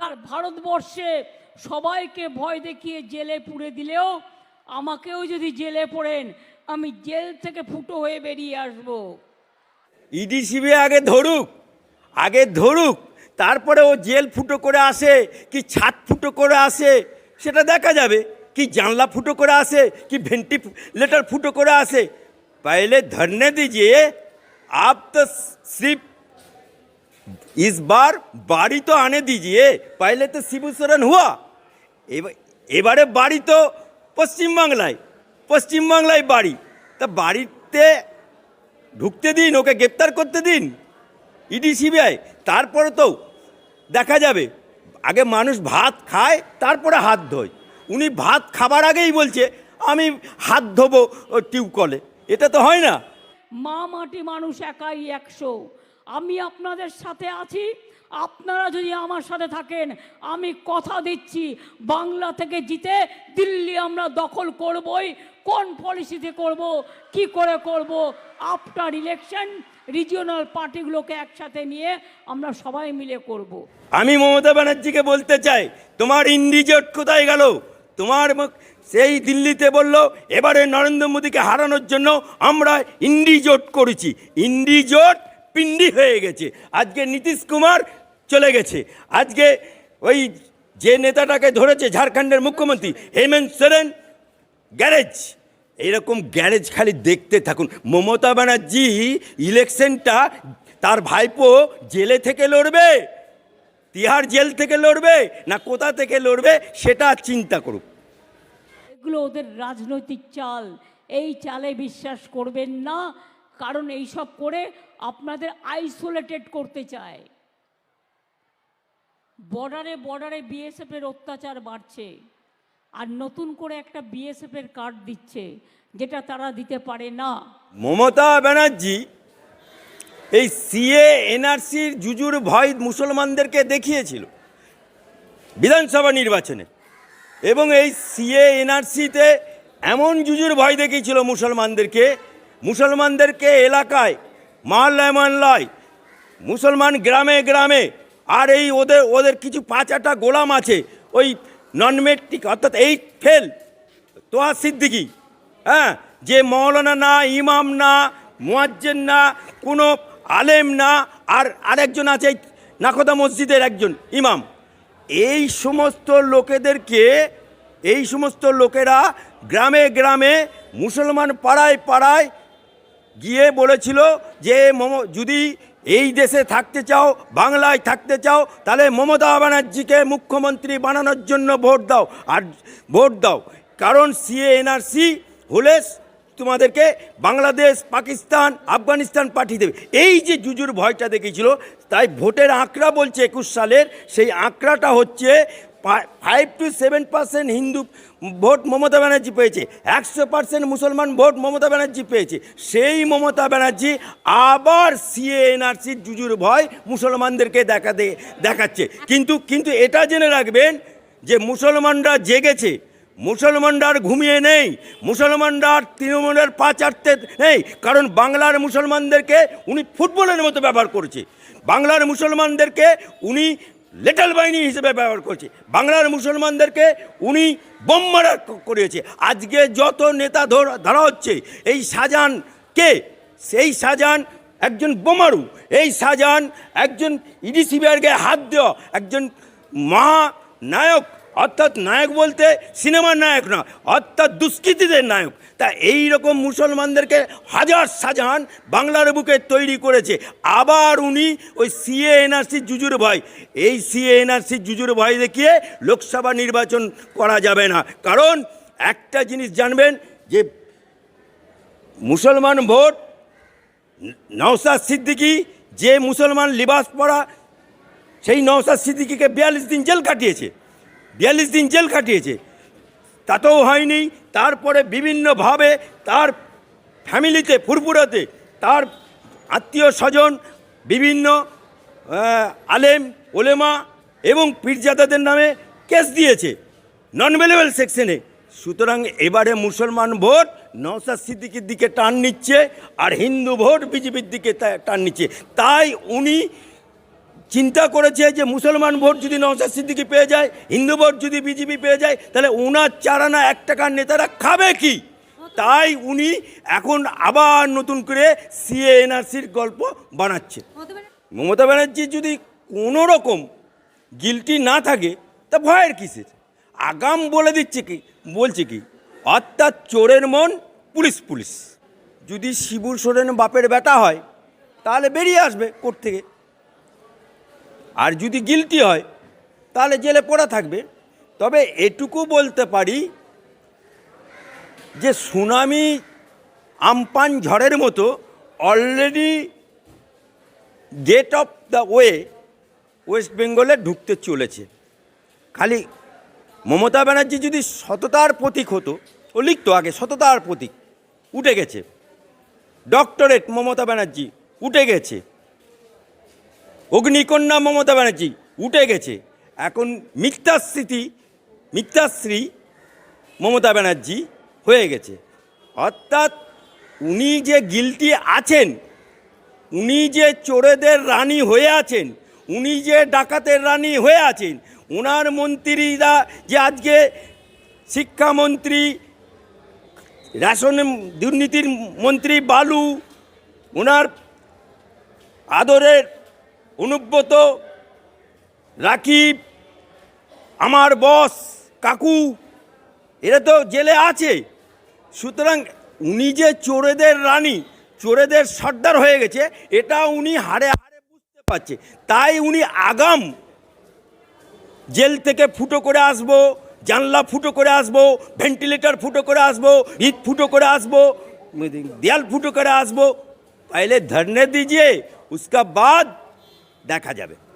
আর ভারতবর্ষে সবাইকে ভয় দেখিয়ে জেলে পুরে দিলেও আমাকেও যদি জেলে পড়েন আমি জেল থেকে ফুটো হয়ে বেরিয়ে আসবো ইডি সিবিআই আগে ধরুক আগে ধরুক তারপরে ও জেল ফুটো করে আসে কি ছাদ ফুটো করে আসে সেটা দেখা যাবে কি জানলা ফুটো করে আসে কি ভেন্টিলেটার ফুটো করে আসে पहले धरने दीजिए आप तो सिर्फ इस बार बाड़ी तो आने दीजिए पहले तो शिबू सोरेन हुआ এবার এবারে বাড়ি তো পশ্চিমবাংলায় পশ্চিমবাংলায় বাড়ি তা বাড়িতে ঢুকতে দিন ওকে গ্রেপ্তার করতে দিন ইডি সিবিআই তারপরে তো দেখা যাবে আগে মানুষ ভাত খায় তারপরে হাত ধোয় উনি ভাত খাবার আগেই বলছে আমি হাত ধোবো টিউবকলে এটা তো হয় না মা মাটি মানুষ একাই একশো আমি আপনাদের সাথে আছি। আপনারা যদি আমার সাথে থাকেন, আমি কথা দিচ্ছি। বাংলা থেকে জিতে দিল্লি আমরা দখল করবই। কোন পলিসিতে করব? কি করে করব? আফটার ইলেকশন রিজিওনাল পার্টিগুলোকে একসাথে নিয়ে আমরা সবাই মিলে করব। আমি মমতা ব্যানার্জিকে বলতে চাই, তোমার ইন্ডিজোট কোথায় গেল? তোমার সেই দিল্লিতে বলল, এবারে নরেন্দ্র মোদীকে হারানোর জন্য আমরা ইন্ডিজোট করেছি। ইন্ডিজোট পিন্ডি হয়ে গেছে। আজকে নীতিশ কুমার চলে গেছে। আজকে ওই যে নেতাটাকে ধরেছে ঝাড়খণ্ডের মুখ্যমন্ত্রী হেমন্ত সোরেন, গ্যারেজ। এইরকম গ্যারেজ খালি দেখতে থাকুন। মমতা ব্যানার্জি ইলেকশনটা তার ভাইপো জেলে থেকে লড়বে, তিহার জেল থেকে লড়বে, না কোথা থেকে লড়বে সেটা চিন্তা করুক এগুলো ওদের রাজনৈতিক চাল। এই চালে বিশ্বাস করবেন না কারণ এইসব করে আপনাদের আইসোলেটেড করতে চায়। বর্ডারে বর্ডারে বিএসএফের অত্যাচার বাড়ছে আর নতুন করে একটা বিএসএফের কার্ড দিচ্ছে যেটা তারা দিতে পারে না। মমতা ব্যানার্জি, এই সিএ এনআরসির জুজুর ভয় মুসলমানদেরকে দেখিয়েছিল বিধানসভা নির্বাচনে এবং এই সিএ এনআরসিতে এমন জুজুর ভয় দেখিয়েছিল মুসলমানদেরকে মুসলমানদেরকে এলাকায় মহল্লায় মহল্লায় মুসলমান গ্রামে গ্রামে। আর এই ওদের ওদের কিছু পাঁচাটা গোলাম আছে, ওই নন মেট্রিক অর্থাৎ এইট ফেল তোহা সিদ্দিকি। হ্যাঁ যে মৌলানা না, ইমাম না, মুয়াজ্জেন না, কোনো আলেম না, আর আরেকজন আছে এই নাকোদা মসজিদের একজন ইমাম। এই সমস্ত লোকেদেরকে, এই সমস্ত লোকেরা গ্রামে গ্রামে মুসলমান পাড়ায় পাড়ায় গিয়ে বলেছিল যে, মম, যদি এই দেশে থাকতে চাও, বাংলায় থাকতে চাও, তাহলে মমতা ব্যানার্জিকে মুখ্যমন্ত্রী বানানোর জন্য ভোট দাও। আর ভোট দাও। কারণ সিএ এনআরসি হলে তোমাদেরকে বাংলাদেশ, পাকিস্তান, আফগানিস্তান পাঠিয়ে দেবে। এই যে জুজুর ভয়টা দেখেছিল তাই ভোটের আঁকড়া বলছে একুশ সালের, সেই আঁকড়াটা হচ্ছে five two seven percent Hindu vote Mamata Banerjee পেয়েছে, একশো পার্সেন্ট মুসলমান ভোট মমতা ব্যানার্জি পেয়েছে। সেই মমতা ব্যানার্জি আবার সিএ এনআরসির জুজুর ভয় মুসলমানদেরকে দেখাতে দেখাচ্ছে। কিন্তু কিন্তু এটা জেনে রাখবেন যে মুসলমানরা জেগেছে, মুসলমানরা আর ঘুমিয়ে নেই, মুসলমানরা আর তৃণমূলের পা চাটতে নেই, কারণ বাংলার মুসলমানদেরকে উনি ফুটবলের মতো ব্যবহার করেছে। বাংলার মুসলমানদেরকে উনি লেটাল বাহিনী হিসেবে ব্যবহার করছে। বাংলার মুসলমানদেরকে উনি বোম মারা করিয়েছে। আজকে যত নেতা ধর- হচ্ছে, এই শাহজাহান কে? সেই শাহজাহান একজন বোমারু। এই শাহজাহান একজন ইডিসিবিআরকে হাত দেওয়া একজন মহানায়ক। অর্থাৎ নায়ক বলতে সিনেমার নায়ক না, অর্থাৎ দুষ্কৃতীদের নায়ক। তা এই রকম মুসলমানদেরকে হাজার শাহজাহান বাংলার বুকে তৈরি করেছে। আবার উনি ওই সিএ এনআরসি জুজুর ভয় এই সিএ এনআরসি জুজুর ভয় দেখিয়ে লোকসভা নির্বাচন করা যাবে না। কারণ একটা জিনিস জানবেন যে মুসলমান ভোট নওসাদ সিদ্দিকি যে মুসলমান লিবাস পরা সেই নওসাদ সিদ্দিকিকে বিয়াল্লিশ দিন জেল কাটিয়েছে। বিয়াল্লিশ দিন জেল কাটিয়েছে। তাতেও হয়নি। তারপরে বিভিন্নভাবে তার ফ্যামিলিতে, ফুরফুরাতে, তার আত্মীয় স্বজন, বিভিন্ন আলেম, ওলেমা এবং পীরজাদাদের নামে কেস দিয়েছে। নন ভেলেবল সেকশনে সুতরাং এবারে মুসলমান ভোট নওসাদ সিদ্দিকির দিকে টান নিচ্ছে আর হিন্দু ভোট বিজেপির দিকে টান নিচ্ছে। তাই উনি চিন্তা করেছে যে মুসলমান ভোট যদি নওশাদ সিদ্দিকি পেয়ে যায় হিন্দু ভোট যদি বিজেপি পেয়ে যায় তাহলে ওনার চারানা এক টাকার নেতারা খাবে কি? তাই উনি এখন আবার নতুন করে সিএ এনআরসির গল্প বানাচ্ছে। মমতা ব্যানার্জি? মমতা ব্যানার্জি যদি কোনো রকম গিলটি না থাকে তা ভয়ের কিসের? আগাম বলে দিচ্ছে কি? বলছে কি অর্থাৎ চোরের মন পুলিশ পুলিশ। যদি শিবুর সোরেন বাপের বেটা হয় তাহলে বেরিয়ে আসবে কোর্ট থেকে। আর যদি গিলটি হয়, তাহলে জেলে পড়া থাকবে। তবে এটুকু বলতে পারি যে সুনামি আমপান ঝড়ের মতো already get off the way West বেঙ্গলে ঢুকতে চলেছে। খালি মমতা ব্যানার্জি যদি সততার প্রতীক হতো, ও লিখতো আগে, সততার প্রতীক, উঠে গেছে। ডক্টরেট মমতা ব্যানার্জি, উঠে গেছে। অগ্নিকন্যা মমতা ব্যানার্জি উঠে গেছে। এখন মিথ্যাস্মৃতি, মিথ্যাশ্রী মমতা ব্যানার্জি হয়ে গেছে। অর্থাৎ উনি যে গিলটি আছেন, উনি যে চোরেদের রানী হয়ে আছেন, উনি যে ডাকাতের রানী হয়ে আছেন, ওনার মন্ত্রীরা যে আজকে শিক্ষামন্ত্রী, রেশন দুর্নীতির মন্ত্রী বালু, ওনার আদরের অনুব্রত রাকিব আমার বস কাকু এরা তো জেলে আছে সুতরাং উনি যে চোরেদের রানী চোরেদের সর্দার হয়ে গেছে এটা উনি হাড়ে হাড়ে বুঝতে পারছে তাই উনি আগাম জেল থেকে ফুটো করে আসবো জানলা ফুটো করে আসবো ভেন্টিলেটর ফুটো করে আসবো ইট ফুটো করে আসবো দেয়াল ফুটো করে আসবো पहले धरने दीजिए उसका बाद দেখা যাবে।